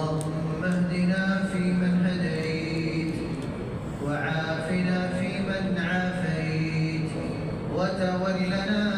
اللهم اهدنا فيمن هديت وعافنا فيمن عافيت وتولنا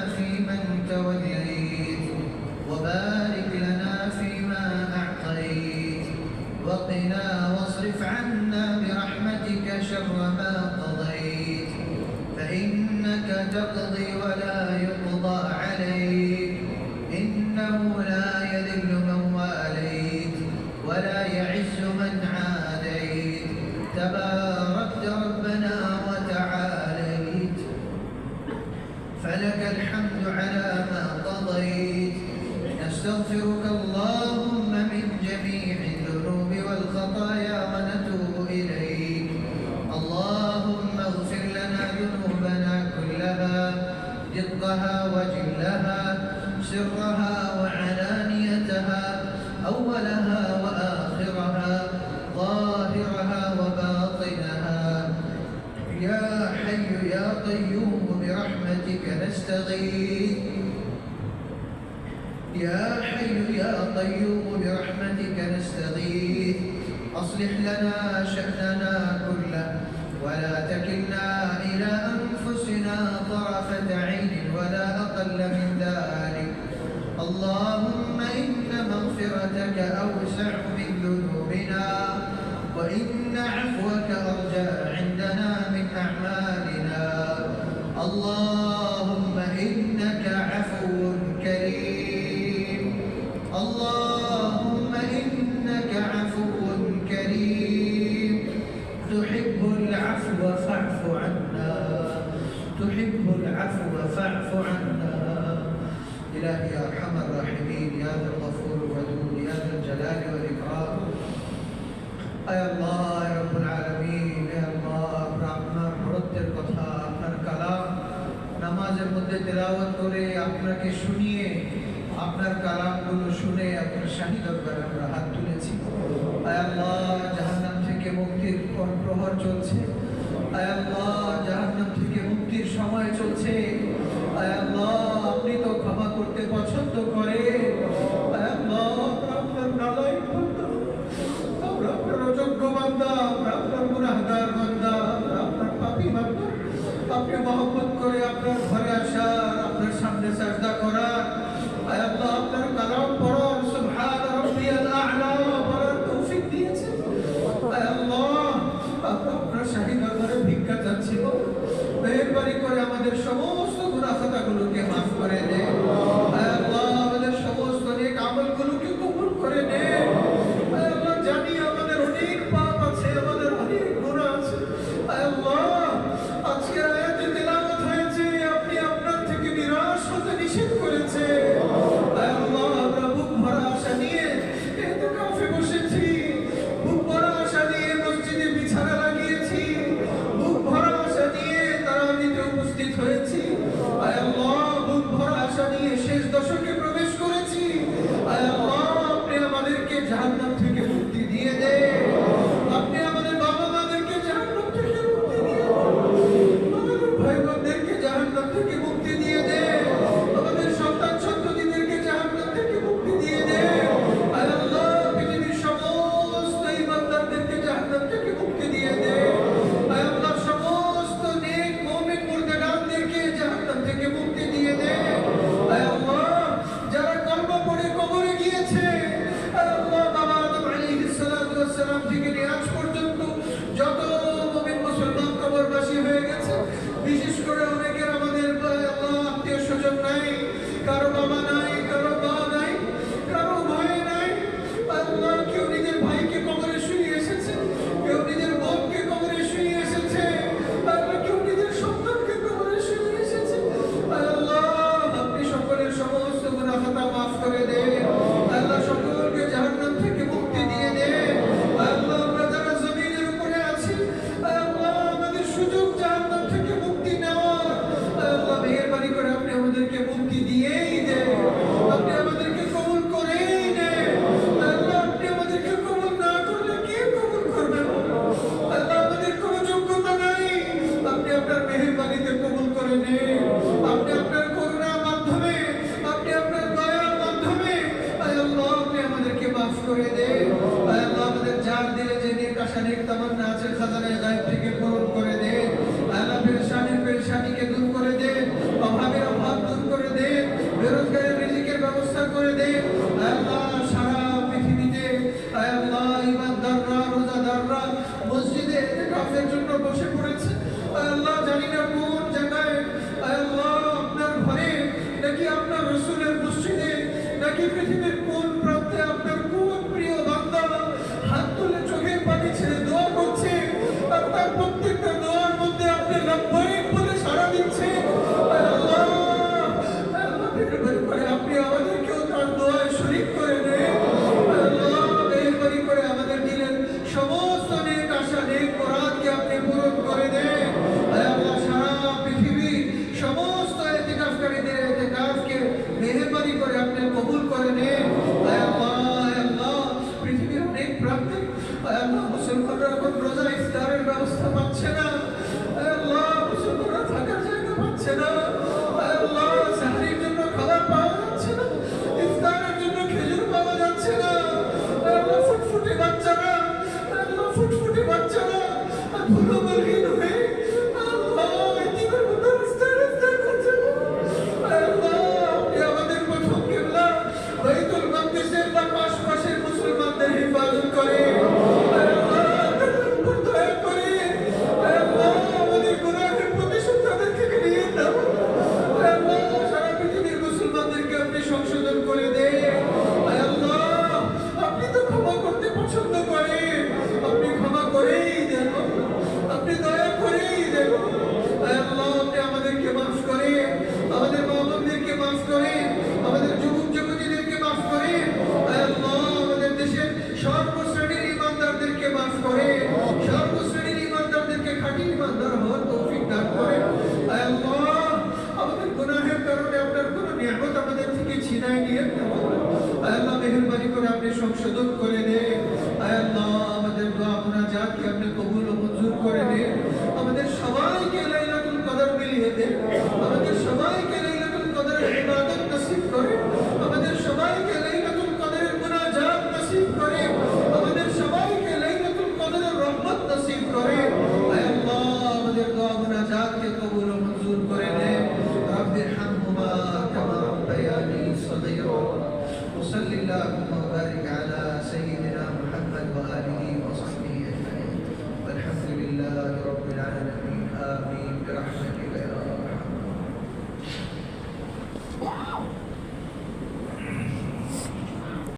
وباطنها. يا حي يا قيوم برحمتك نستغيث. يا حي يا قيوم برحمتك نستغيث. أصلح لنا شأننا كله ولا تكلنا إلى أنفسنا طرفة عين ولا أقل من ذلك. اللهم إن مغفرتك أوسع من ذنوبنا تحب العفو فاعف عنا إلهي يا أرحم الراحمين يا ذا الغفور الودود يا ذا الجلال والإكرام আয় আল্লাহ রব্বুল আলামিন হে আল্লাহ আপনার প্রত্যেক কথা আপনার কালাম নামাজের মধ্যে তেলাওয়াত করে আপনাকে শুনিয়ে আপনার কালামগুলো শুনে আপনার শাহী দরবারে আমরা হাত তুলেছি আয় আল্লাহ জাহান্নাম থেকে মুক্তির পর- প্রহর চলছে আয় আল্লাহ জাহান্নাম থেকে মুক্তির সময় চলছে আপনি তো ক্ষমা করতে পছন্দ করে আপনার বান্দা। আমরা নাকি পৃথিবীর করে আপনি সংশোধন করে দেন।